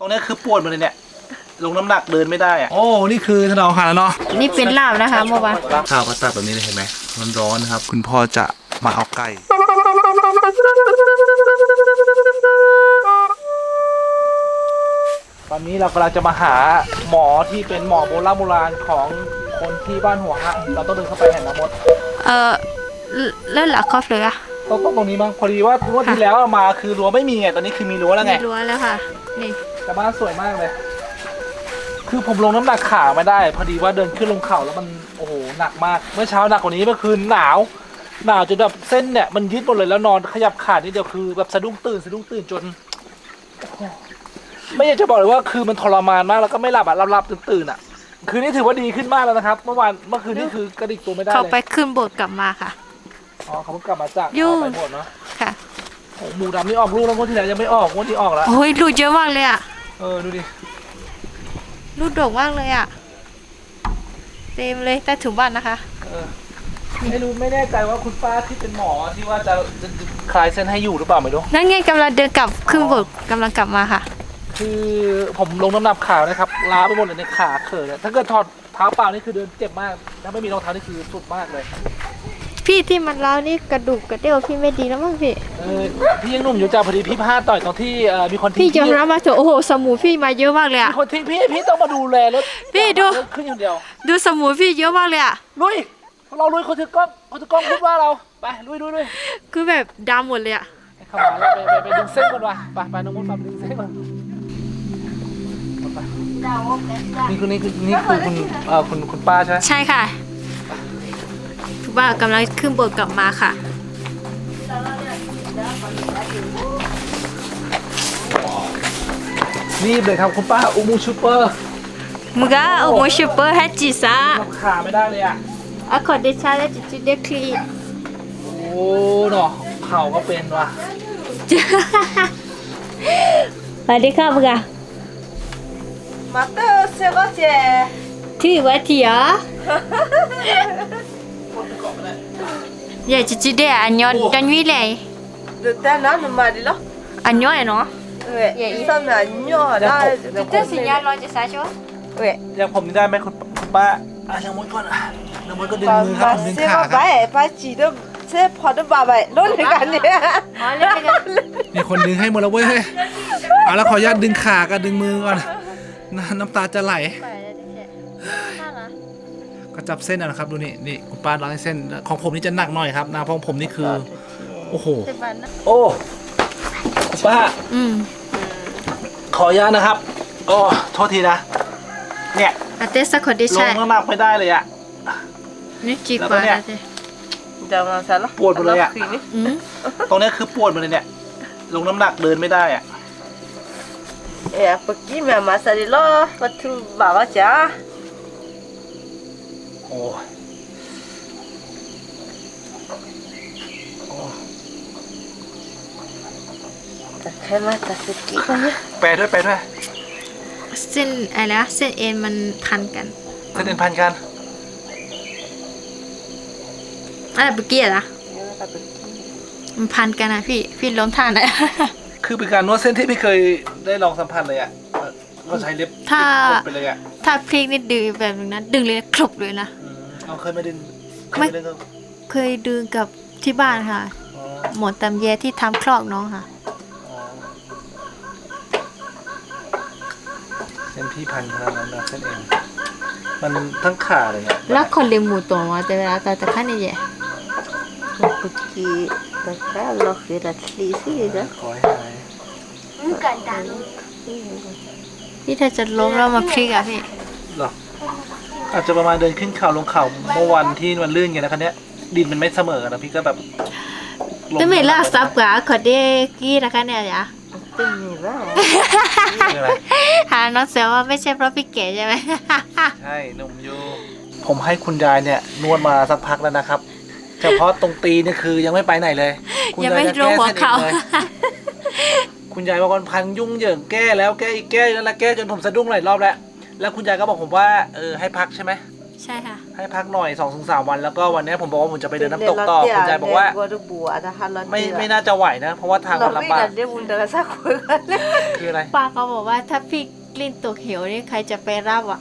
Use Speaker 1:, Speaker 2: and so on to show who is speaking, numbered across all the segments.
Speaker 1: ตรงเนี้ยคือปวดหมาเลยเนี่ย ลงน้ำหนักเดินไม่ได้อะโอ้ นี่คือถนอมอาหารแล้วเนาะ
Speaker 2: นี่เป็นลาบนะคะเมื่อวาน
Speaker 1: ข้าวก็ตักแบบนี้เลยเห็นไหมมันร้อนนะครับ คุณพ่อจะมาเอาไก่ ตอนนี้เรากำลังจะมาหาหมอที่เป็นหมอโบราณโบราณของคนที่บ้านหัวฮะเราต้องเดินเข้าไปแห่งน้ำมด
Speaker 2: เออเล่นหลักครอบเลยอะ
Speaker 1: ต้องต้องตรงนี้บ้างพอดีว่างวดที่แล้วเอามาคือรั้วไม่มีไงตอนนี้คือมีรั้วแล้วไง
Speaker 2: มีรั้วแล้วค่ะ นี่
Speaker 1: แต่บ้านสวยมากเลย คือผมลงน้ำหนักขาไม่ได้ พอดีว่าเดินขึ้นลงเขาแล้วมันโอ้โหหนักมาก เมื่อเช้าหนักกว่านี้เมื่อคืนหนาว หนาวจนแบบเส้นเนี่ยมันยืดหมดเลยแล้วนอนขยับขานิดเดียวคือแบบสะดุ้งตื่นสะดุ้งตื่นจนโอ้โหไม่อยากจะบอกเลยว่าคือมันทรมานมากแล้วก็ไม่หลับอะหลับๆตื่นๆอะคืนนี้ถือว่าดีขึ้นมากแล้วนะครับ เมื่อวานเมื่อคืนนี่คือกระดิกตัวไม่ได้
Speaker 2: เขา
Speaker 1: เล
Speaker 2: ไป
Speaker 1: ย
Speaker 2: ขึ้นโบสถ์กลับมาค่ะ
Speaker 1: อ๋อเขาเพิ่งกลับมาจาก
Speaker 2: ยุ่ง
Speaker 1: ไปหมดเนาะ
Speaker 2: ค่ะ
Speaker 1: โอ้โหหมูดำนี่ออกลูกแล้วงวดที่แล้วยังไม่ออกงวดที่ออกแล้ว
Speaker 2: โอ้ยลูกเยอะมากเลยอะ
Speaker 1: เออดูดิ
Speaker 2: ลูกดกมากเลยอะเต็มเลยใต้ถุนบ้านนะคะ
Speaker 1: เออไม่รู้ไม่แน่ใจว่าคุณป้าที่เป็นหมอที่ว่าจะจะจะคลายเส้นให้อยู่หรือเปล่าไม่รู้
Speaker 2: นั่นไงกำลังเดินกลับขึ้นโบสถ์กำลังกลับมาค่ะ
Speaker 1: คือผมลงน้ำหนักขานะครับล้าไปหมดเลยในขาเขินเนี่ยถ้าเกิดถอดเท้าเปล่านี่คือเดินเจ็บมากถ้าไม่มีรองเท้านี่คือสุดมากเลย
Speaker 2: พี่ที่มันร้าวนี่กระดูกกระเดี่ยวพี่ไม่ดีแล้วมั้งพี่
Speaker 1: เออพี่ยังหนุ่มอยู่จ้าพอดีพี่พลาดต่อยตอนที่เอ่อมีคนทิ้ง
Speaker 2: พี่ยอมรับมาเถอะโอ้โหสมูพี่มาเยอะมากเลยอะ
Speaker 1: มีคนทิ้งพี่พี่ต้องมาดูแลรถ
Speaker 2: พี่ดู
Speaker 1: รถขึ้นอย่างเดียว
Speaker 2: ดูสมูพี่เยอะมากเลยอะ
Speaker 1: ลุยเราลุยคนถือกล้องคนถือกล้องพูดว่าเราไปลุยลุยลุย
Speaker 2: คือแบบดำหมดเลยอะ
Speaker 1: ไปเข้ามาแล้วไปไปไปดึงเส้นก่อนว่ะไปไปน้องมดไปดึงเส้นก่อนไปนี่คือนี่คือนี่คือคุณเอ่อคุณคุณป้าใช่ไหม
Speaker 2: ใช่ค่ะ ทุกบ้านกำลังขึ้นโบสถ์กลับมาค่ะ
Speaker 1: รีบเลยครับคุณป้าอุโมงค์ชูเปอร์
Speaker 2: มึงก็เอาโมชูเปอร์ให้จีซ่า
Speaker 1: เราขาไม่ได้เลยอ่ะ
Speaker 2: อะขอเดชาและจิจิเดคลี
Speaker 1: โอ้เนาะเข่าก็เป็นว่ะ
Speaker 2: สวัสดีค่ะมึงอะ
Speaker 3: またせがせ
Speaker 2: ที่วัดที่อ่ะอย่าจิจิเดอันย 예, 지지대 안녕
Speaker 3: 단위 래. 일단 나는 말
Speaker 2: 이 라. 안녕น
Speaker 3: 너. 왜? 예, 이 사
Speaker 2: 람이 안 녕. 나ย때신야 로지사เ. 왜? ยั
Speaker 1: งผมนี่ได้ไหมคุณคุณป้าอะนางมดก่อนอะนางมดก็ดึงมือครับผมดึงขาครับ
Speaker 3: 바바에 바지도 제 파
Speaker 2: 도 바바에 놀래 가 네. 아,
Speaker 1: มีคนดึงให้หมดแล้วเว้ยเอาแล้วขออนุญาตดึงขากับดึงมือก่อนน้ำตาจะไหล
Speaker 2: 네. ก็
Speaker 1: จับเส้นนะครับ ดูนี่นี่คุณป้าล้างเส้นของผมนี่จะหนักหน่อยครับนะของผมนี่คือโอ้โหโอ้คุณป้า
Speaker 2: อืม
Speaker 1: ขออนุญาตนะครับโอ้โทษทีนะ เนี่ย
Speaker 2: อาเตสักคนดิ
Speaker 1: ล
Speaker 2: งใช่
Speaker 1: ข้ำหนักไม่ได้เลยอะ
Speaker 2: นี่จีแก็กว่าเนี่ยจะ
Speaker 3: มาซะระ
Speaker 1: ปวดหมดเลยอะตรงนี้คือปวดหมดเลยเนี่ย ลงน้ำหนักเดินไม่ได้อะ
Speaker 3: เอ๋ปกกี้แม่มาซะดิลอวัต
Speaker 1: ถุบ่าวจ้า โอ้จะ
Speaker 3: แค่มาตัดส
Speaker 1: กิปนะแปด้วยแปด้วย
Speaker 2: เส้นอะไรนะเส้นเอ็นมันพันกัน
Speaker 1: เส้นเอ็นพันกัน
Speaker 2: อะไรเมื่อกี้อะมันพันกันนะพี่พี่ล้มท่านะ
Speaker 1: คือเป็นการนวดเส้นที่ไม่เคยได้ลองสัมผัสเลยอะก็ใช้เล็บ
Speaker 2: ถ้า
Speaker 1: ไปเลยอะ
Speaker 2: ถ้าพลิกนี่ดึงอีกแบบนึงนะดึงเลยครบเลยนะ
Speaker 1: เอาเคยไม่ดึง
Speaker 2: ไม่
Speaker 1: มาดึงก็
Speaker 2: เคยดึงกับที่บ้านค่ะหมดตำแยที่ทำคลอกน้องค่ะ
Speaker 1: เส้นพี่พันขนานนนะเส้นเองมันทั้งขาเลยเนี่ย
Speaker 2: แล้วคนเลี้ยงหมูตัวมาแต่เวลาตาตะขั้นนี่แย่
Speaker 3: Porque acá los era así, sí,
Speaker 1: ขอให้หาย Nunca ตัน
Speaker 2: พี่เธอจะล้มแล้วมาพลิกอะพี่
Speaker 1: หรอ อาจจะประมาณเดินขึ้นเขาลงเขาเมื่อวันที่มันลื่นไงนะคันเนี้ย ดินมันไม่เสมอนะพี่ก็แบบ
Speaker 2: ตึ้มไม่ลาซับกว่าขอดีกี้นะคะเนี่ยจ้ะ
Speaker 3: ตึ้ม
Speaker 1: นี่บ้าหา
Speaker 2: น้องเสียว่าไม่ใช่เพราะพี่เก๋ใช่ไหม
Speaker 1: ใช่หนุ่มยูผมให้คุณยายเนี่ย นวดมาสักพักแล้วนะครับ เฉพาะตรงตีนี่คือยังไม่ไปไหนเลย
Speaker 2: ยังไม่รู้หัวเขา
Speaker 1: คุณยายบอกว่าพันยุ่งเหยิงแก้แล้วแก้อีกแก้แล้วแก้จนผมสะดุ้งหลายรอบแล้ว แล้วคุณยายก็บอกผมว่าเออให้พักใช่ไหม
Speaker 2: ใช่ค่ะ
Speaker 1: ให้พักหน่อยสองถึงสามวัน แล้วก็วันนี้ผมบอกว่าผมจะไปเดินน้ำตกต่อคุณยายบอกว่า
Speaker 3: บัวดูบัวอะฮัลโหล
Speaker 1: ไม่ไม่น่าจะไหวนะ เพราะว่าทางมันลำบาก
Speaker 3: เดี๋ยวบุญเดินสักคนกันเลย
Speaker 1: คืออะไร
Speaker 2: ป้าเขาบอกว่าถ้าพี่กลิ้นตกเหวนี่ใครจะไปรับอะ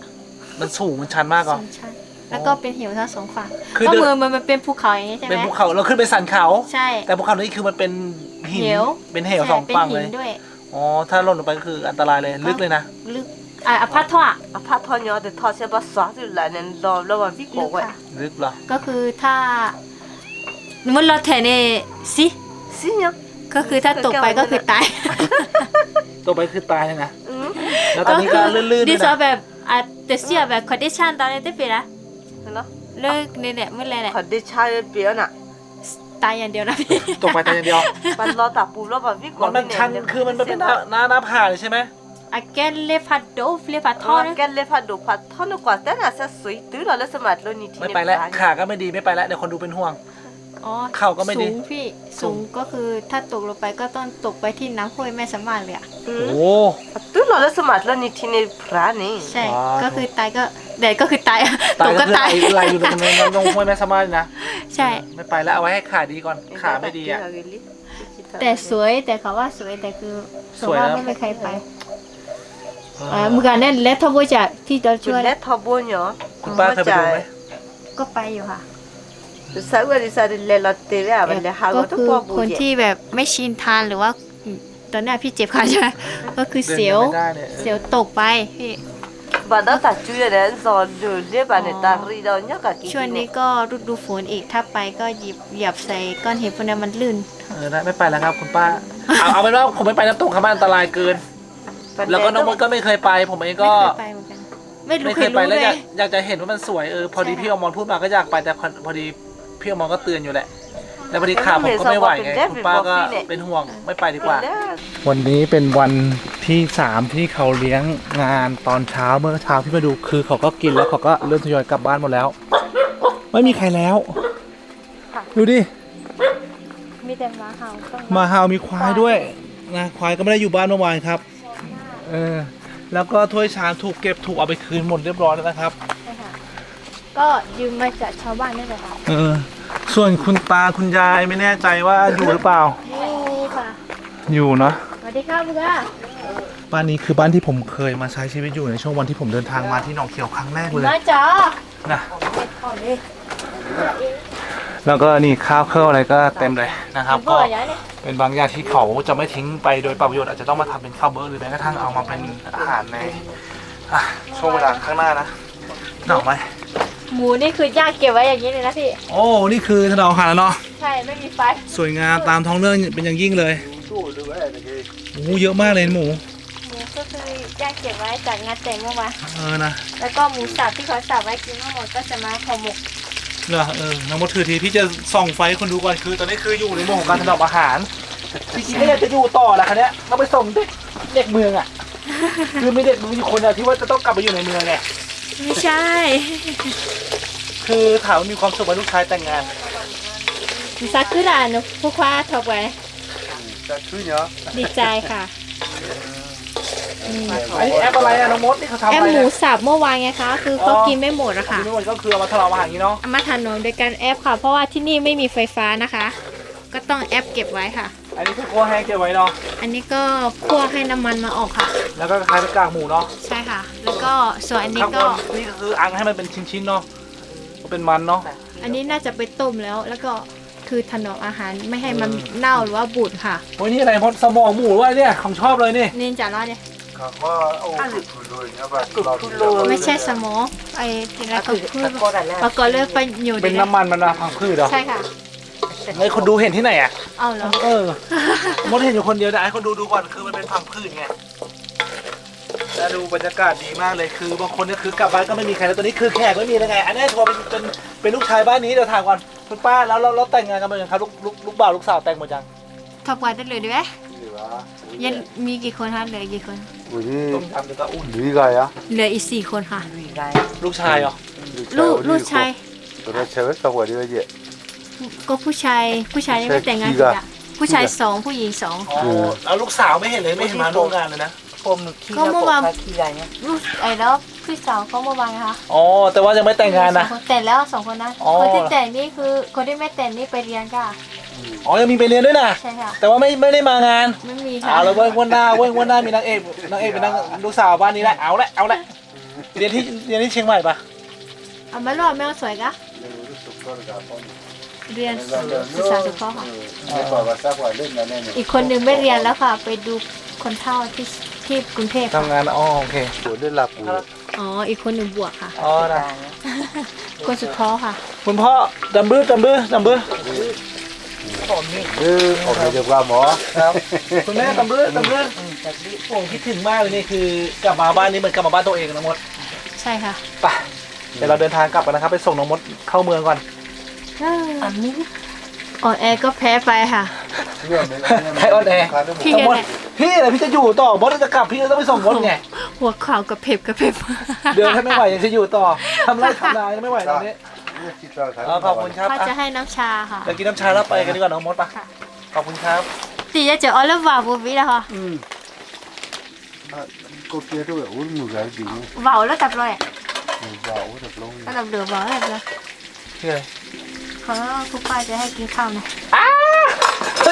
Speaker 1: มันสูงมันชันมากเหรอ
Speaker 2: สองชั้นแล้วก็เป็นเหวทั้งสองฝั่ง
Speaker 1: คือ
Speaker 2: ก็
Speaker 1: เดิน
Speaker 2: มือมันมันเป็นภูเขาอย่างนี้ใช่ไหม
Speaker 1: เป็นภูเขาเราขึ้นไปสันเขา
Speaker 2: ใช่
Speaker 1: แต่ภูเขานี้คือมันเป็น หิน
Speaker 2: เหว
Speaker 1: เป็นเหวสอง
Speaker 2: ใช่
Speaker 1: ฝั่ง
Speaker 2: เป็น
Speaker 1: เล
Speaker 2: หิ
Speaker 1: ย
Speaker 2: นด้วย
Speaker 1: อ๋อ ถ้าหล่นลงไปก็คืออันตรายเลย ลึกเลยนะ
Speaker 2: ลึกอะอพาร์ตท่ออะ
Speaker 3: อะพัดทอนยอแต่ทอเสียบสวาอยู่หลายนั้นรอแล้ววันพี่โก
Speaker 2: ลึก
Speaker 3: ไว้
Speaker 2: ค่ะ
Speaker 1: ลึกเหรอ
Speaker 2: ก็คือถ้าสมมติเราแทนเนสิ
Speaker 3: สิเนี่ย
Speaker 2: ก็คือถ้าตกไปก็คือตาย
Speaker 1: ตัวไปคือตายเลยนะ
Speaker 3: อืม
Speaker 1: แล้วตอนนี้ก็ลื่นๆด้
Speaker 2: ดิ
Speaker 1: วย
Speaker 2: ฉัน
Speaker 1: นะ
Speaker 2: แบบอะแต่เสียแบบคอนดิชันตอนนี้ได้เป็นละ
Speaker 3: เนาะ
Speaker 2: เลิกเนี่ยเนี่ยเมื่อไรเนี่ย
Speaker 3: ขอได้ชายเปียน่ะ
Speaker 2: ตายอย่างเดียวนะพี่
Speaker 1: ตกไปแต่อย่างเดียว
Speaker 3: มันรอตาปูแล้ววันพี่โก
Speaker 1: มันมันชันคือมันเป็นหน้าหน้าหน้าผาเลยใช่ไหม
Speaker 2: อะแกนเลพัดโดฟเลพัด
Speaker 3: ท
Speaker 2: ท่อ
Speaker 3: อ
Speaker 2: นะ
Speaker 3: แกนเลยพัดดูพัดทอนกว่าแต่น่ะสวยตื้อเราแล้วสมัครแล้วนี่ที
Speaker 1: ไม่ไปแล้วขาก็ไม่ดีไม่ไปแล้วเดี๋ยวคนดูเป็นห่วง
Speaker 2: อ๋อ
Speaker 1: เข่าก็ไม่ดี
Speaker 2: สูงพี่
Speaker 1: สู
Speaker 2: สู
Speaker 1: ง
Speaker 2: งก็คือถ้าตกลงไปก็ต้องตกไปที่น้ำห้วยแม่สามารถเลยอะ
Speaker 3: อื
Speaker 1: โอ้
Speaker 3: มตื้อเราแล้วสมัครแล้วนี่ทีนี่พระนี่
Speaker 2: ใช่
Speaker 1: ว้าว
Speaker 2: ก็คือตายก็แดดก็คือตายอะ
Speaker 1: ตา
Speaker 2: ต
Speaker 1: ย
Speaker 2: ก
Speaker 1: ก็
Speaker 2: ก็
Speaker 1: คือไหล
Speaker 2: ตาย
Speaker 1: ไหลอยู่ตรงนั้นตรงห้วยแม่สามารถนะ
Speaker 2: ใช่
Speaker 1: ไม่ไปแล้วเอาไว้ให้ขาดีก่อนขาไม่ดีอะ
Speaker 2: แต่สวยแต่เขาว่าสวยแต่คือ
Speaker 1: สวย
Speaker 2: ว่า
Speaker 1: นะ
Speaker 2: ไม่มีใครไปอ่าเมื่อก่อนเนี่ยเลททบจากที่เรา
Speaker 3: จุ
Speaker 2: ช่
Speaker 3: ด
Speaker 2: วย
Speaker 3: เล็ดทอบุญเนาะ
Speaker 1: คุณป้าเคยไปดูไหม
Speaker 2: ก็ไปอยู่ค่ะ ก็
Speaker 3: ก็ต้อง
Speaker 2: คือ
Speaker 3: ปอ
Speaker 2: ค
Speaker 3: บุ
Speaker 2: น
Speaker 3: ญ
Speaker 2: ที่แบบไม่ชินทานหรือว่าอืมตอนเนี้ยพี่เจ็บขาใช่ไหมก็คือเสียว
Speaker 1: ดินไม่ได้เนี่ย
Speaker 2: เสียวตกไปพี่
Speaker 3: บัดนั้นตัดจุยเรนซอนดูเรียบันเนตารีดอนยากะกิ
Speaker 2: ช่วงนี้ก็ฤดูฝนอีกถ้าไปก็หยิบเหยียบใส่ก้อนหินพวกนั้นมันลื่น
Speaker 1: เออได้ไม่ไปแล้วครับคุณป้า เอาเอาเป็นว่าผมไม่ไปน้ำตกครับมันอันตรายเกิน แล้วก็น้องมดก็ไม่เคยไป ผมเอง
Speaker 2: ไม่
Speaker 1: ก็
Speaker 2: เคยไปเหมือนกันไม่รู้
Speaker 1: ไม่
Speaker 2: เค
Speaker 1: เค
Speaker 2: ย
Speaker 1: ยไป
Speaker 2: รู้
Speaker 1: แล้ว
Speaker 2: เล
Speaker 1: อยยากอยากจะเห็นว่ามันสวยเออพอดี
Speaker 2: ใช่
Speaker 1: พี่อมรพูดมาก็อยากไปแต่พอพอดี พี่อมรก็เตือนอยู่แหละแล้วพอดีขาผมก็ไม่ไหวไงคุณป้าก็เป็นห่วงไม่ไปดีกว่า วันนี้เป็นวันที่สามที่เขาเลี้ยงงานตอนเช้าเมื่อเช้าที่มาดูคือเขาก็กินแล้วเขาก็เริ่มทยอยกลับบ้านหมดแล้ว ไม่มีใครแล้ว ดูดิ
Speaker 2: มีแต่หมาเห่าต้อง
Speaker 1: หมาเฮามีควายด้วยนะควายก็ไม่ได้อยู่บ้านเมื่อวานครับเออแล้วก็ถ้วยชามถูกเก็บถูกเอาไปคืนหมดเรียบร้อยแล้วนะครับ
Speaker 2: ใช่ค่ะก็ยืมมาจากชาวบ้านนี่แหละค่ะ
Speaker 1: เออ ส่วนคุณตาคุณยายไม่แน่ใจว่าอยู่หรือเปล่า
Speaker 2: นี่ค่ะ
Speaker 1: อยู่เนาะ
Speaker 2: สวัสดีครับลูกอะ
Speaker 1: บ้านนี้คือบ้านที่ผมเคยมาใช้ชีวิตอยู่ในช่วงวันที่ผมเดินทางมาที่หนองเขียวครั้งแรกเลย
Speaker 2: มาจ้า
Speaker 1: นะ
Speaker 2: เด็ดก่อนเลย
Speaker 1: แล้วก็นี่ข้าวเครื่องอะไรก็เต็มเลยนะครับ
Speaker 2: เบื่
Speaker 1: ก็
Speaker 2: ออย่างนี้
Speaker 1: เป็นบางอย่างที่เขาจะไม่ทิ้งไปโดยเปล่าประโยชน์อาจจะต้องมาทำเป็นข้าวเบอร์หรือแม้กระทั่งเอามาเป็นอาหารในอะช่วงเวลาข้างหน้านะหนอกไหม
Speaker 2: หมูนี่คือย่างเก็บไว้อย่างนี้เลยนะพี่
Speaker 1: โอ้ นี่คือถนอมอาหารแล้วเนาะ
Speaker 2: ใช่ไม่มีไฟ
Speaker 1: สวยงามตามท้องเรื่องเป็นอย่างยิ่งเลยโอ้เยอะมากเลยหมู
Speaker 2: หมูก็คือย่างเก็บไว้จากงานแต่งเมื่อวาน
Speaker 1: เออนะ
Speaker 2: แล้วก็หมูสับที่เขาสับไว้กินทั้งหมดก็จะมาห่อหมก
Speaker 1: เหรอเออน้องมดถือทีพี่จะส่องไฟให้คนดูก่อนคือ ตอนนี้คืออยู่ในโหมดของการถนอมอาหารจริงๆก็อยากจะอยู่ต่อแหละคันนี้ยต้องไปส่งเด็กเด็กเมืองอะ คือมีเด็กเมืองอยู่คนเดียวที่ว่าจะต้องกลับไปอยู่ในเมืองไง
Speaker 2: ไม่ใช่
Speaker 1: คือถามว่ามีความสุขไหมลูกชายแต่งงาน
Speaker 2: ซากุระหนูผู้คว้าถกไว้ดีใจค่ะนี่
Speaker 1: อันนี้แอปอะไรอะน้องมดนี่เขาทำ
Speaker 2: แอ
Speaker 1: อะ
Speaker 2: ม
Speaker 1: ไร
Speaker 2: หมู
Speaker 1: เนี่ย
Speaker 2: สับเมื่อวานไงคะ คือเขากินไม่หมดอะค่ะ
Speaker 1: ที่นู่นก็คือเอามาถนอมอาหารอย่างนี้เนาะ
Speaker 2: เอามาถนอมโดยการแอปค่ะ เพราะว่าที่นี่ไม่มีไฟฟ้านะคะ ก็ต้องแอปเก็บไว้ค่ะ
Speaker 1: อันนี้คือครัวแห้งเก็บไว้เนาะ
Speaker 2: อันนี้ก็คั่วให้น้ำมันมาออกค่ะ
Speaker 1: แล้วก็คล้ายเป็นกากหมูเนาะ
Speaker 2: ใช่ ค่ะ แล้วก็ส่วนอันนี้
Speaker 1: ข้างบ
Speaker 2: ก็
Speaker 1: นนี่ก็คืออังให้มันเป็นชิ้นๆเนาะก็เป็นมันเนาะ
Speaker 2: อันนี้น่าจะไปต้มแล้ว แล้วก็คือถนอมอาหารไม่ให้มันเน่าหรือว่าบูดค่ะ
Speaker 1: โอ้ยนี่อะไรมดสมองหมูด้วยเนี่ยของชอบเลยนี่
Speaker 2: นินจาร้อนเนี่ย
Speaker 3: ทุโล
Speaker 2: ไม่ใช่สมองไอ้ที่เราคือพืช
Speaker 3: ก็ได้แล้ว
Speaker 2: ประกอบเลยไปอยู่
Speaker 1: เป็น
Speaker 2: ดี
Speaker 1: น้ำมันมันนะพังพืชเหรอ
Speaker 2: ใช่ค่ะ
Speaker 1: ไอ้คนดูเห็นที่ไหนอะ
Speaker 2: เอาเหรอ
Speaker 1: เออมดเห็นอยู่คนเดียวแต่ไอ้คนดูดูก่อนคือมันเป็นพังพืชไง แล้วดูบรรยากาศดีมากเลยคือบางคนเนี่ยคือกลับบ้านก็ไม่มีใครแล้วตอนนี้คือแขกไม่มีแล้ไง อันนี้โทรเป็นเป็นเป็นลูกชายบ้านนี้เดี๋ยวถามก่อนคุณป้าแล้วเราเราแต่งงานกันเป็นยังครับลูกลูกลูกบ่าวลูกสาวแต่งหมดยัง
Speaker 2: ทำกันได้เลยดีไหมยังมีกี่คนคะเหลือกี่คนอุ้ย
Speaker 1: ต้มยำจะต้องอุ่น
Speaker 4: ดีไงอะ
Speaker 2: เหลืออีสี่คนค่ะ
Speaker 1: ลูกชายเหรอ
Speaker 2: ลูกลูกชาย
Speaker 4: เราใช้ไว้ตัวเดีไหมเยอ
Speaker 2: ก็ผู้ชายผู้ชายยังไม่แต่งงานกันผู้ชายสองผู้หญิงสอง
Speaker 1: แล้วลูกสาวไม่เห็นเลยไม่เห็นมาโรงงานเลยนะ
Speaker 3: ผมขี้
Speaker 2: ก็
Speaker 3: แล้ว
Speaker 2: เมื่
Speaker 3: ป
Speaker 2: อวาน
Speaker 3: กขี้ใหญ่เนี่ย
Speaker 2: ลูกไอ้แล้วพี่สาวเขาเมื่อวานนะคะ
Speaker 1: อ๋อ แต่ว่ายังไม่แต่งงานนะ
Speaker 2: สอคแต่งแล้วสองคนนะ
Speaker 1: อ๋อ
Speaker 2: คนที่แต่งนี่คือคนที่ไม่แต่งนี่ไปเรียนค่ะ
Speaker 1: อ๋อ ยังมีไปเรียนด้วยนะ
Speaker 2: ใช่ค่ะ
Speaker 1: แต่ว่าไม่ไม่ได้มางาน
Speaker 2: ไม่มีค่ะ
Speaker 1: เอาแล้วเว้ยวันหน้าเว้ยวันหน้ามีนางเอกนางเอกเป็นนางลูกสาวบ้านนี้แหละเอาละเอาละเรียนที่เรียนที่เชียงใหม่ปะ
Speaker 2: เอามาลอดแมวสวยกะ เรียนศึกษาสุขภาพค่ะ
Speaker 4: ไม่บอกว่าสักวันเล่นกันแน่เนี่ย
Speaker 2: อีกคนหนึ่งไม่เรียนแล้วค่ะ ไปดูคนเฒ่าที่ ที่กรุงเทพค่ะ
Speaker 1: ทำงานอ๋อโอเค
Speaker 4: ปวดได้หลับอยู่
Speaker 2: อ๋อ อีกคนหนึ่งบวกค่ะ
Speaker 1: อ๋อนะ
Speaker 2: คนสุดท้องค่ะ
Speaker 1: คุณพ่อจำบื้อจำบื้อจำบื้อ
Speaker 4: เออออกไปเดี๋ยวว่าหมอ
Speaker 1: ครับคุณแม่จำบื้อจำบื้อผมคิดถึงมากเลยนี่คือกลับมาบ้านนี้เหมือนกลับมาบ้านตัวเองนะมด
Speaker 2: ใช่ค่ะ
Speaker 1: ไปเดี๋ยวเราเดินทางกลับกันนะครับ ไปส่งน้องมดเข้าเมืองก่อน
Speaker 3: อันนี้
Speaker 2: อ่อนแอก็แพ้ไปค่ะ
Speaker 1: ให้ออนแอร์
Speaker 2: พี่
Speaker 1: น้องมด
Speaker 2: แหละ
Speaker 1: พี่อะไรพี่จะอยู่ต่อมดจะกลับพี่ก็ต้องไปส่งมดไง
Speaker 2: หัวข่าวกระเพบกระเพบ
Speaker 1: เดินถ้าไม่ไหวยังจะอยู่ต่อทำไรทำนายังไม่ไหวตอนนี้อ๋อขอบคุณครับ
Speaker 2: เขาจะ
Speaker 1: อะ
Speaker 2: ให้น้ำชาค่ะ
Speaker 1: เดี๋ยวกินน้ำชาแล้วไปกันดีกว่าน้องมดปะ
Speaker 2: ค่ะ
Speaker 1: ขอบคุณครับ
Speaker 2: ตีจะเจอออลวาบูบีแล้วค่ะ
Speaker 4: อืมก็เกี่ยวด้วยอุ้ยมือกันจริง
Speaker 2: เบาแล้วตับเลย
Speaker 4: เบาแต่ลง
Speaker 2: ก็ตับเดือดเบาแล้วแล้ว
Speaker 1: ชื่ออะไร
Speaker 2: เขาคุณป้าจะให้กินข้าวนะ
Speaker 1: อ้าเฮ้ย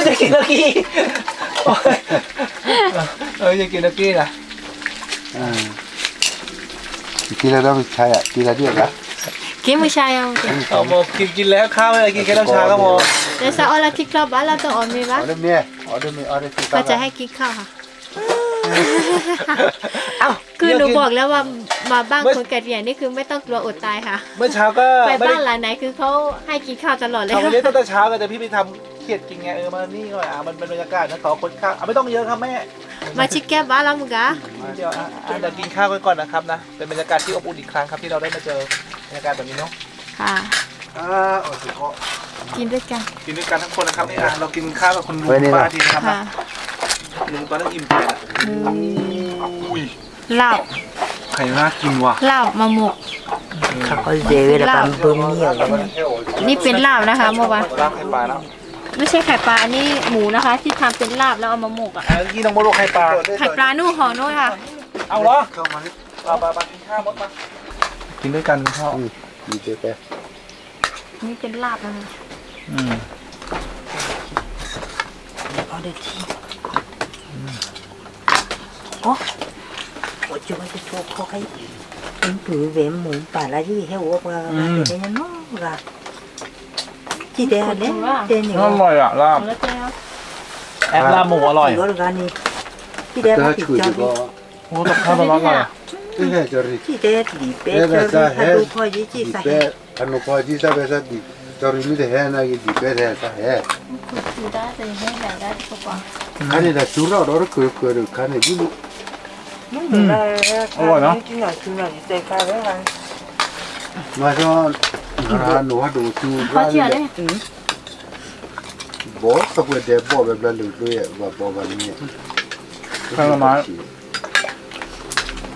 Speaker 1: จะกินนักกี้โอ้ยเออจะกินนักกี้นะ
Speaker 4: อืมกินแล้วต้องใช้อะกินแล้วเดียวนะ
Speaker 2: กินมื้อเช้ายังกิน
Speaker 1: เอาบอกกินกินแล้วข้าวไม่อะไรกินแค่น้ำชาก็พอ
Speaker 2: แต่ซาออลาที่ครอบบ้านเราต้องออมมี
Speaker 4: อ๋
Speaker 2: ปะ
Speaker 4: อเดี๋ยวเมียอ๋อเดี๋ยวเมียอ๋อเดี๋ยวติด
Speaker 2: เขาจะให้กินข้าวค่ะ
Speaker 1: เอ้า
Speaker 2: คือหนูบอกแล้วว่ามาบ้านคนแก่เรียนนี่คือไม่ต้องกลัวอดตายค่ะ
Speaker 1: เมื่อเช้าก็
Speaker 2: ไป
Speaker 1: ไม่
Speaker 2: บ้า
Speaker 1: ได้
Speaker 2: นหลังไหนคือเขาให้กินข้าวตลอดเลย
Speaker 1: ทำวัน
Speaker 2: ค่ะ
Speaker 1: นี้ตั้งแต่เช้ากันแต่พี่ไปทำ เขียดกินไงเออมานี่หน่อยอะมันเป็นบรรยากาศนะขอคนข้าวอะไม่ต้องเยอะครับแม่
Speaker 2: มาชิคแก้บ้านเรามึงกะ
Speaker 1: เดี๋ยวอะอะเดี๋ยวกินข้าวกันก่อนนะครับนะเป็นบรรยากาศที่อบอุ่นอีกครั้งครับที่เราได้มาเจอบรรยากาศแบบนี้เนาะ
Speaker 2: ค่ะ
Speaker 4: อ่าโอ้โห
Speaker 2: กินด้วยกัน
Speaker 1: กินด้วยกันทั้งคนนะครับนี่อะเรากินข้าวกับคุณลุง
Speaker 4: ไว้นี่นะ
Speaker 1: ป้าทีนะครับ
Speaker 2: ค่ะ
Speaker 1: ลุงตอนนั้นอิ่มไปอะอุ้ย
Speaker 2: ลาบ
Speaker 1: ไข่น่ากินว่ะ
Speaker 2: ลาบมาหมก
Speaker 3: เขาเจอแล้วปั๊มเบิ่มเหนียว
Speaker 2: นี่เป็นลาบนะคะเมื่อวาน
Speaker 1: ลาบไข่ปลาแล้ว
Speaker 2: ไม่ใช่ไข่ปลาอันนี้หมูนะคะ ที่ทำเป็นลาบแล้วเอามาหมกอะ
Speaker 1: อะเมื่อกี้น้องโมโลไข่ปลา
Speaker 2: ไข่ปลานู่ห่อนู่นค่ะ
Speaker 1: เอาเหรอ
Speaker 4: เข้ามานี่
Speaker 1: ปลาปลาปลากินข้าวมดมากินด้วยกันคุณพ่อ
Speaker 4: อืมมีเจ๊แก
Speaker 2: นี่เป็นลาบนะคะ
Speaker 1: อืม
Speaker 3: เอาเด็กที่โอ้โอ้จะมาจะโชว์เขาให้เป็นผือเวมหมูป่าละยี่ให้วัวมาเดี๋ยวนี้น้องละที่เดียวเนี่ย เดียวนี่
Speaker 1: อร่อยอะลาบ
Speaker 2: แล้วเจ้า
Speaker 1: แอบลาบหมูอร่อย
Speaker 3: ก็การนี้ที่เดียว
Speaker 4: ถ้า
Speaker 3: มาติด
Speaker 4: ช่วย
Speaker 3: จอ
Speaker 4: ดี
Speaker 3: ด
Speaker 4: ก็
Speaker 1: โอ้กับข้าวร้อนๆอร่อยอะ
Speaker 4: ที่แค่จะรี
Speaker 3: ที่เดียวดีเป๊ะจอดถ้าดูพ่อยี่จี
Speaker 4: ดี
Speaker 3: ใส่
Speaker 4: เป๊ะอันนู้นพอจีซ่า เบซ่าดีจอรีมีแต่แห่นะยี่ดีเป๊ะแห่ซะแห่
Speaker 2: คือได้แต่ยังไม่ได้ได้ทุกวัน
Speaker 4: คันนี้นะชูเราเราเคยเคยคันนี้ยิ่ง
Speaker 3: จริงเหรอจริงเหรอจริงเหรอเจ๊ค่ะแล้วกัน
Speaker 4: มาชอนร้านหนูว่าดูชู
Speaker 2: เขา
Speaker 4: ร้าน
Speaker 2: เชื่อเลย
Speaker 4: บอกสักวันเดียวบอกแบบนั้นเลยด้วยว่าบอกแบบนี้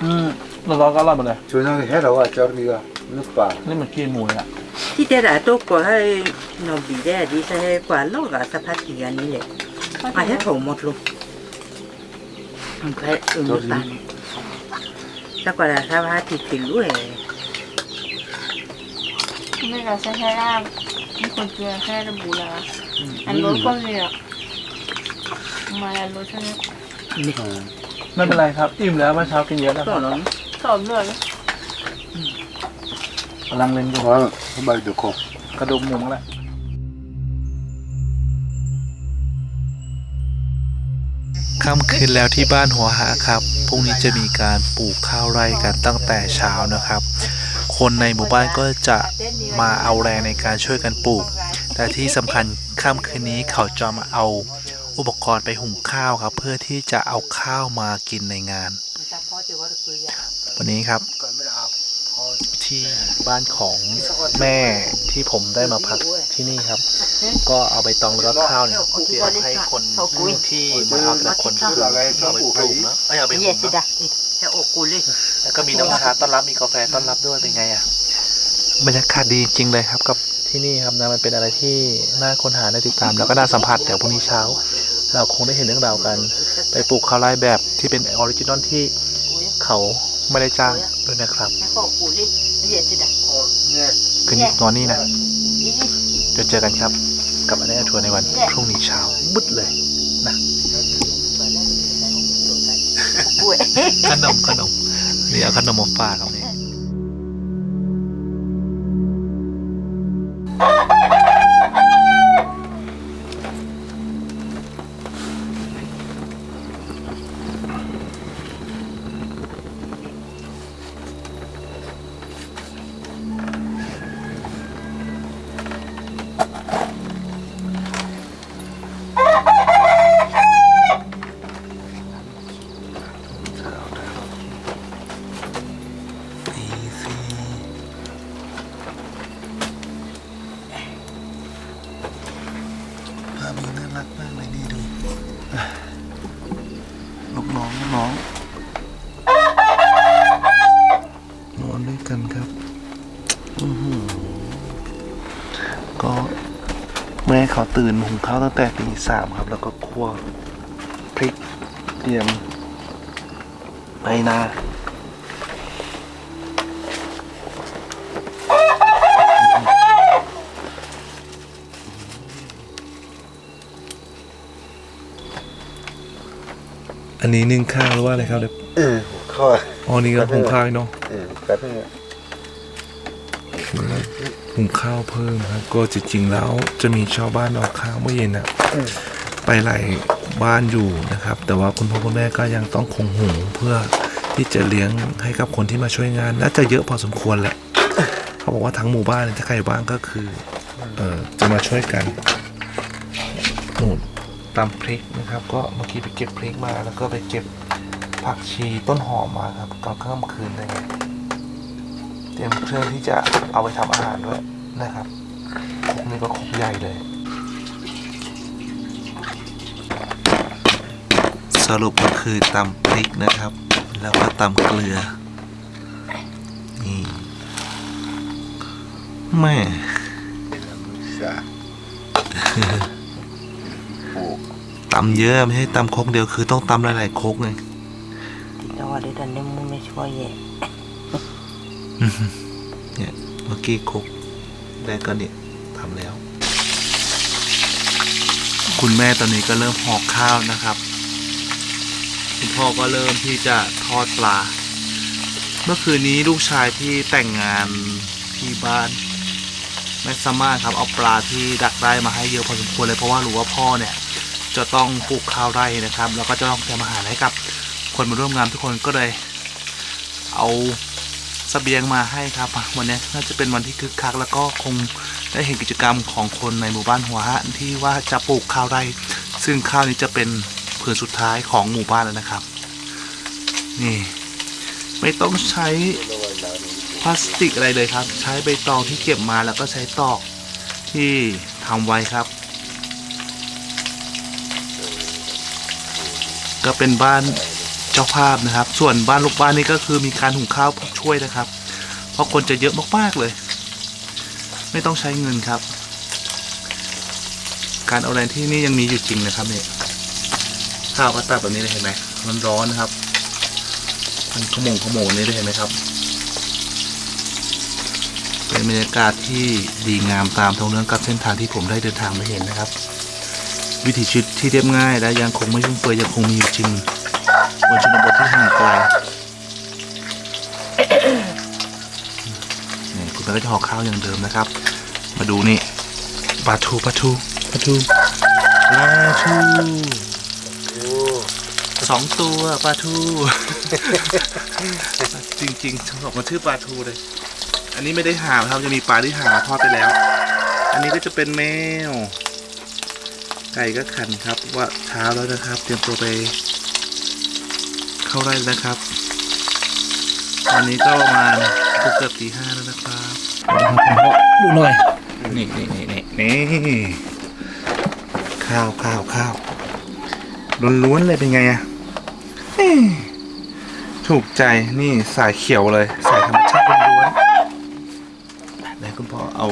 Speaker 1: อืมร้อนๆก็อร่อยหมดเลย
Speaker 4: ช่วยนั่งแห่เราว่าจอรีก็นึกป่า
Speaker 1: นี่เหมือนกินหมูเลยอะ
Speaker 3: ที่เดียวตัวก็ให้นบีได้ดีใช่กว่าโลกอะสภาพที่อันนี้เลยมาให้ผมหมดลูกมันแค่อึ้งตันแล้วก็สภาพที่ถึงด้วย
Speaker 2: ไม่เราใช้แค่ลาบมีคนเกลือแค่ระบุแล้วอันรสก็มีอะมาอันรสใช่ไหม
Speaker 1: ไม่เป็นไรครับอิ่มแล้วเมื่อเช้ากินเยอะแล้ว
Speaker 3: ก็น้อง
Speaker 2: สอบเลือด
Speaker 1: กำลังเล่นอยู่
Speaker 4: ว่าทำไมดูคง
Speaker 1: กระดูกหมูแหละค่ำคืนแล้วที่บ้านหัวหาครับ พรุ่งนี้จะมีการปลูกข้าวไร่กันตั้งแต่เช้านะครับ คนในหมู่บ้านก็จะมาเอาแรงในการช่วยกันปลูก แต่ที่สำคัญค่ำคืนนี้เขาจะมาเอาอุปกรณ์ไปหุงข้าวครับ เพื่อที่จะเอาข้าวมากินในงาน วันนี้ครับที่บ้านของแม่ที่ผมได้มาพักที่นี่ครับ ก็เอาใบตองแล้วก็ข้าวเนี่ยเตรียมให้คนที่มาเอาแต่คนที่เอาไปปลูกนะเอ้อาไปหุงนะ
Speaker 3: ดาแค่อกกูเลย
Speaker 1: แล้วก็มีน้ำชาต้อนรับมีกาแฟต้อนรับด้วยเป็นไงอะบรรยากาศดีจริงเลยครับกับที่นี่ครับนะมันเป็นอะไรที่น่าค้นหาน่าติดตาม แล้วก็น่าสัมผัสเดี๋ยวพรุ่งนี้เช้า
Speaker 5: เราคงได้เห็นเรื่องราวกัน ไปปลูกข้าวไร่แบบที่เป็นออริจินอลที่เขาไม่ได้จ้างด้วยนะครับ
Speaker 6: Nó khổ củ đi, nó dễ xịt à?
Speaker 5: คืนนี้นอนนี่นะเดี๋ยวเจอกันครับ กับอันนี้ทัวร์ในวันพรุ่งนี้เช้ามืดเลย
Speaker 6: Bụi.
Speaker 5: ขนมขนมนี่เอาขนมมาฝากครับ ขาตื่นหุงข้าวตั้งแต่ตีสามครับ แล้วก็คั่วพริกเตรียมไปนาอันนี้นึ่งข้าวหรือว่าอะไรครับเดี๋ยว
Speaker 4: เออหัวข้อ
Speaker 5: อ๋อนี่ก็หุงข้าวเนาะ
Speaker 4: เออแป๊บนึงอะ
Speaker 5: หุงข้าวเพิ่มครับ ก็จริงๆแล้วจะมีชาวบ้านเอาข้าวเมื่อเย็นอะไปหลายบ้านอยู่นะครับ แต่ว่าคุณพ่อคุณแม่ก็ยังต้องคงหุงเพื่อที่จะเลี้ยงให้กับคนที่มาช่วยงาน น่าจะเยอะพอสมควรแหละเขาบอกว่าทั้งหมู่บ้านเนี่ยถ้าใครอยู่บ้านก็คือเออจะมาช่วยกันนู่นตำพริกนะครับ ก็เมื่อกี้ไปเก็บพริกมาแล้วก็ไปเก็บผักชีต้นหอมมาครับตอนค่ำคืนเลย เตรียมเครื่องที่จะเอาไปทำอาหารด้วยนะครับครกนี่ก็ครกใหญ่เลย สรุปก็คือตำพริกนะครับ แล้วก็ตำเกลือ นี่แม่ตำเยอะไม่ใช่ตำครกเดียวคือต้องตำหลายๆครกไง
Speaker 6: Thì đó đấy là nem mua mấy chua vậy.
Speaker 5: เนี่ยเมื่อกี้ครกแรกก็เนี่ยทำแล้ว คุณแม่ตอนนี้ก็เริ่มห่อข้าวนะครับ คุณพ่อก็เริ่มที่จะทอดปลา เมื่อคืนนี้ลูกชายที่แต่งงานที่บ้านแม่สามารถครับเอาปลาที่ดักได้มาให้เยอะพอสมควรเลยเพราะว่ารู้ว่าพ่อเนี่ยจะต้องปลูกข้าวไร่นะครับ แล้วก็จะต้องทำอาหารให้กับคนมาร่วมงานทุกคนก็เลย เอา เสบียงมาให้ครับวันนี้น่าจะเป็นวันที่คึกคักแล้วก็คงได้เห็นกิจกรรมของคนในหมู่บ้านหัวหะที่ว่าจะปลูกข้าวไร่ ซึ่งข้าวนี้จะเป็นผืนสุดท้ายของหมู่บ้านแล้วนะครับ นี่ ไม่ต้องใช้พลาสติกอะไรเลยครับ ใช้ใบตองที่เก็บมาแล้วก็ใช้ตอกที่ทำไว้ครับ ก็เป็นบ้าน จ้าภาพนะครับ ส่วนบ้านลูกบ้านนี่ก็คือมีการหุงข้าวช่วยนะครับ เพราะคนจะเยอะมากๆเลย ไม่ต้องใช้เงินครับ การเอาแรงที่นี่ยังมีอยู่จริงนะครับเนี่ยข้าวก็ตักแบบนี้เลยเห็นไหมมันร้อนนะครับ มันขมงขมงนี่เลยเห็นไหมครับ เป็นบรรยากาศที่ดีงามตามท้องเรื่องกับเส้นทางที่ผมได้เดินทางมาเห็นนะครับ วิถีชีวิตที่เรียบง่ายและยังคงไม่ฟุ่มเฟือยยังคงมีอยู่จริง บนชนบทที่ห่างไกลนี่คุณแม่ก็จะห่อข้าวอย่างเดิมนะครับ มาดูนี่ปลาทูปลาทูปลาทูปลาทูสองตัวปลาทูจริงๆทั้งสองมันชื่อปลาทูเลย อันนี้ไม่ได้หานะครับจะมีปลาที่หาทอดไปแล้ว อันนี้ก็จะเป็นแมว ไก่ก็ขันครับว่าเช้าแล้วนะครับ เตรียมตัวไป เข้าไร่แล้วครับ ตอนนี้ก็ประมาณเกือบตีห้าแล้วนะครับดูหน่อย นี่นี่นี่นี่นี่ข้าวข้าวข้าวล้วนๆเลยเป็นไงอะถูกใจนี่สายเขียวเลย สายธรรมชาติล้วนๆไหนคุณพ่อเอา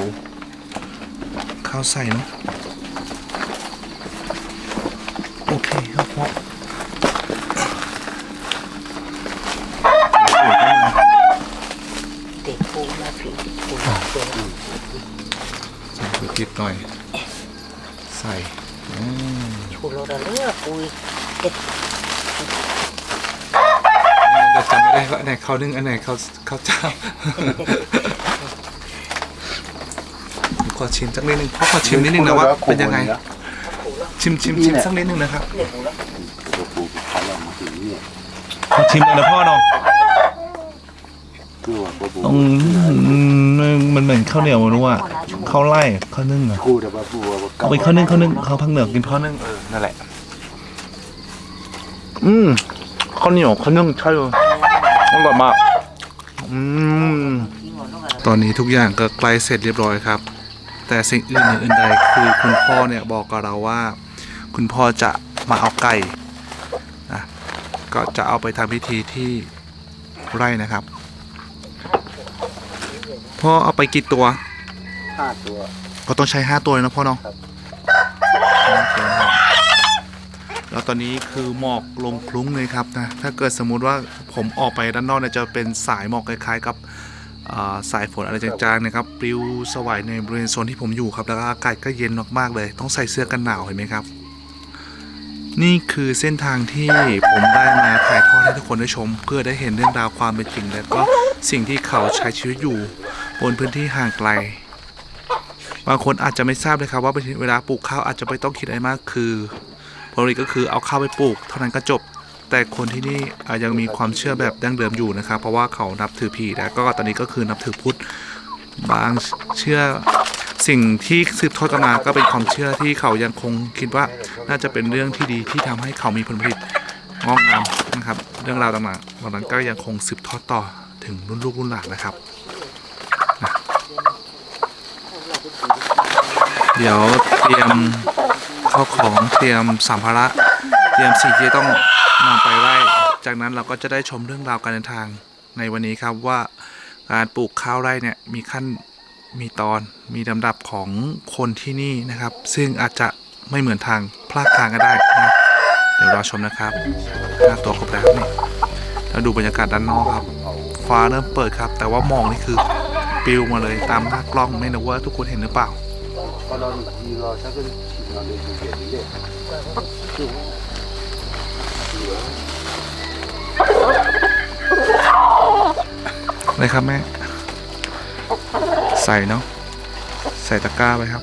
Speaker 5: ข้าวใส่เนาะ โอ้ นิดหน่อย ใส่อืม
Speaker 3: ชูโรดาเลือกปุย
Speaker 5: เดี๋ยวจำไม่ได้ว่าอันไหน ข้าวนึ่งอันไหนข้าวข้าวเจ้าผมขอชิมสักนิดนึงพ่อขอชิมนิดนึงนะว่าเป็นยังไง ชิมชิมชิมสักนิดนึงนะครับ
Speaker 4: ปูเขาเรามาถึงเนี่ย
Speaker 5: ขอชิมเลยนะพ่อเนาะ
Speaker 4: คือว่าปู
Speaker 5: อืมมันเหมือนข้าวเหนียวนู้อะข้าวไร่ข้าวนึ่งอะ
Speaker 4: คู่แต่ว่าปูว่า
Speaker 5: เอาไปข้าวนึ่งข้าวนึ่งข้าวพังเหนือกินข้าวนึ่งเออนั่นแหละ อืมข้าวเหนียวข้าวนึ่งใช่เลย อร่อยมากอืมตอนนี้ทุกอย่างก็ใกล้เสร็จเรียบร้อยครับ แต่สิ่งอื่นหนึ่งอื่นใดคือคุณพ่อเนี่ยบอกกับเราว่า คุณพ่อจะมาเอาไก่นะก็จะเอาไปทำพิธีที่ไร่นะครับ พ่อเอาไปกี่ตัว
Speaker 4: ห้าตัว
Speaker 5: ก็ต้องใช้5ตัวเลยนะพ่อเนาะ
Speaker 4: ครับ
Speaker 5: โอเคครับ แล้วตอนนี้คือหมอกลงคลุ้งเลยครับนะถ้าเกิดสมมุติว่าผมออกไปด้านนอกเนี่ยจะเป็นสายหมอกคล้ายๆกับสายฝนอะไรจางๆนะครับปลิวสวายในบริเวณโซนที่ผมอยู่ครับแล้วก็อากาศก็เย็นมากๆเลย ต้องใส่เสื้อกันหนาวเห็นไหมครับ นี่คือเส้นทางที่ผมได้มาถ่ายทอดให้ทุกคนได้ชม เพื่อได้เห็นเรื่องราวความเป็นจริง และก็สิ่งที่เขาใช้ชีวิตอยู่บนพื้นที่ห่างไกล บางคนอาจจะไม่ทราบเลยครับว่าเวลาปลูกข้าวอาจจะไม่ต้องคิดอะไรมากคือ ผลผลิตก็คือเอาข้าวไปปลูก เท่านั้นก็จบ แต่คนที่นี่ยังมีความเชื่อแบบดั้งเดิมอยู่นะครับ เพราะว่าเขานับถือผีและก็ตอนนี้ก็คือนับถือพุทธบางเชื่อสิ่งที่สืบทอดกันมาก็เป็นความเชื่อที่เขายังคงคิดว่าน่าจะเป็นเรื่องที่ดีที่ทำให้เขามีผลผลิตงอกงามนะครับ เรื่องราวต่างๆเหล่านั้นก็ยังคงสืบทอดต่อถึงรุ่นลูกรุ่นหลานนะครับเดี๋ยวเตรียม ข้าของเตรียมสัมภาระเตรียมสิ่งที่ต้องนำไปไว้จากนั้นเราก็จะได้ชมเรื่องราวการเดินทางในวันนี้ครับว่าการปลูกข้าวไร่เนี่ยมีขั้นมีตอนมีลำดับของคนที่นี่นะครับ ซึ่งอาจจะไม่เหมือนทางพลาดทางก็ได้นะเดี๋ยวรอชมนะครับหน้าตัวครบแล้วนี่แล้วดูบรรยากาศด้านนอกครับ ฟ้าเริ่มเปิดครับ แต่ว่าหมอกนี่คือปลิวมาเลยตามหน้ากล้องไม่รู้ว่าทุกคนเห็นหรือเปล่า
Speaker 4: พอเราดีเราชักก็เราเลยดูเกียรติเลย
Speaker 5: เลยครับแม่ ใส่เนาะใส่ตะกร้าไปครับ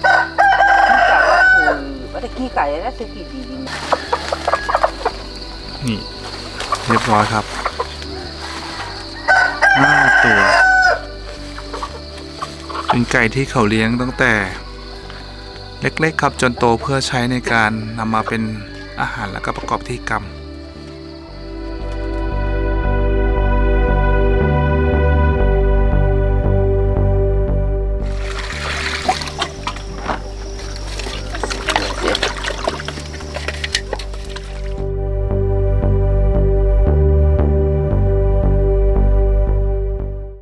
Speaker 3: ว่าตะกี้ไก่แล้วตะกี้ดี
Speaker 5: นี่ เรียบร้อยครับห้าตัว เป็นไก่ที่เขาเลี้ยงตั้งแต่ เล็กๆครับจนโตเพื่อใช้ในการนำมาเป็นอาหารและก็ประกอบพิธีกรรม